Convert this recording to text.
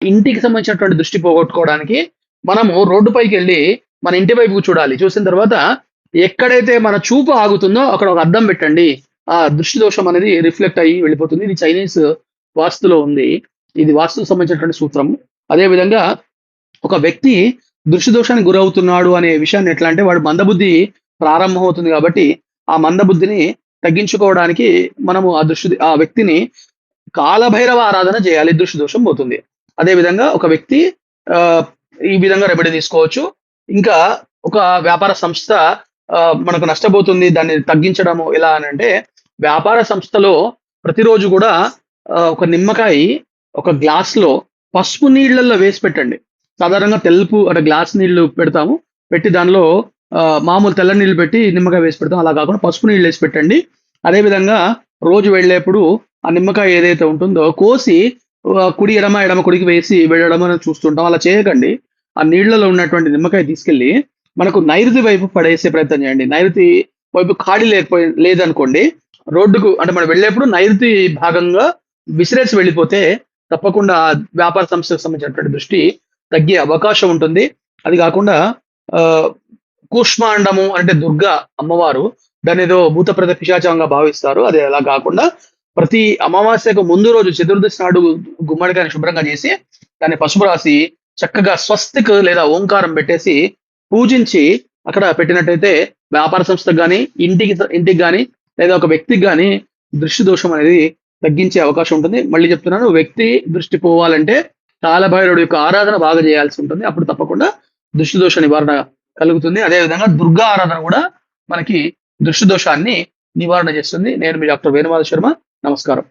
ఇంటికి సంబంధించినటువంటి దృష్టి పోగొట్టుకోవడానికి మనము రోడ్డు పైకి వెళ్ళి మన ఇంటి వైపు చూడాలి. చూసిన తర్వాత ఎక్కడైతే మన చూపు ఆగుతుందో అక్కడ ఒక అద్దం పెట్టండి. ఆ దృష్టి దోషం అనేది రిఫ్లెక్ట్ అయ్యి వెళ్ళిపోతుంది. ఇది చైనీస్ వాస్తులో ఉంది. ఇది వాస్తుకు సంబంధించినటువంటి సూత్రం. అదే విధంగా ఒక వ్యక్తి దృష్టి దోషానికి గురవుతున్నాడు అనే విషయాన్ని ఎట్లా అంటే వాడు మందబుద్ధి ప్రారంభం అవుతుంది కాబట్టి ఆ మందబుద్ధిని తగ్గించుకోవడానికి మనము ఆ దృష్టి ఆ వ్యక్తిని కాలభైరవ ఆరాధన చేయాలి. దృష్టి దోషం పోతుంది. అదే విధంగా ఒక వ్యక్తి ఆ, ఈ విధంగా రెమెడీ తీసుకోవచ్చు. ఇంకా ఒక వ్యాపార సంస్థ ఆ, మనకు నష్టపోతుంది దాన్ని తగ్గించడము ఎలా అని అంటే వ్యాపార సంస్థలో ప్రతిరోజు కూడా ఒక నిమ్మకాయ ఒక గ్లాస్లో పసుపు నీళ్ళల్లో వేసి పెట్టండి. సాధారణంగా తెలుపు అంటే గ్లాస్ నీళ్ళు పెడతాము. పెట్టి దానిలో మామూలు తెల్ల నీళ్ళు పెట్టి నిమ్మకాయ వేసి పెడతాం. అలా కాకుండా పసుపు నీళ్ళు వేసి పెట్టండి. అదే విధంగా రోజు వెళ్ళేప్పుడు ఆ నిమ్మకాయ ఏదైతే ఉంటుందో కోసి కుడి ఎడమ ఎడమ కుడికి వేసి వెళ్ళడం అని చూస్తుంటాం. అలా చేయకండి. ఆ నీళ్ళలో ఉన్నటువంటి నిమ్మకాయ తీసుకెళ్ళి మనకు నైరుతి వైపు పడేసే ప్రయత్నం చేయండి. నైరుతి వైపు ఖాళీ లేకపోయి లేదనుకోండి రోడ్డుకు అంటే మనం వెళ్ళేప్పుడు నైరుతి భాగంగా విసిరేసి వెళ్ళిపోతే తప్పకుండా వ్యాపార సంస్థకు సంబంధించినటువంటి దృష్టి తగ్గే అవకాశం ఉంటుంది. అది కాకుండా ఆ కూష్మాండము అంటే దుర్గా అమ్మవారు దాని ఏదో భూత ప్రేత పిశాచంగా భావిస్తారు. అది అలా కాకుండా ప్రతి అమావాస్యకు ముందు రోజు చతుర్దశి నాడు గుమ్మడికాయని శుభ్రంగా చేసి దాన్ని పసుపు రాసి చక్కగా స్వస్తిక్ లేదా ఓంకారం పెట్టేసి పూజించి అక్కడ పెట్టినట్టయితే వ్యాపార సంస్థకు కానీ ఇంటికి ఇంటికి కానీ లేదా ఒక వ్యక్తికి కానీ దృష్టి దోషం అనేది తగ్గించే అవకాశం ఉంటుంది. మళ్ళీ చెప్తున్నాను వ్యక్తి దృష్టి పోవాలంటే కాలభైరవుడు యొక్క ఆరాధన బాగా చేయాల్సి ఉంటుంది. అప్పుడు తప్పకుండా దృష్టి దోష నివారణ కలుగుతుంది. అదే విధంగా దుర్గా ఆరాధన కూడా మనకి దృష్టి దోషాన్ని నివారణ చేస్తుంది. నేను మీ డాక్టర్ వేణుమాధ శర్మ. నమస్కారం.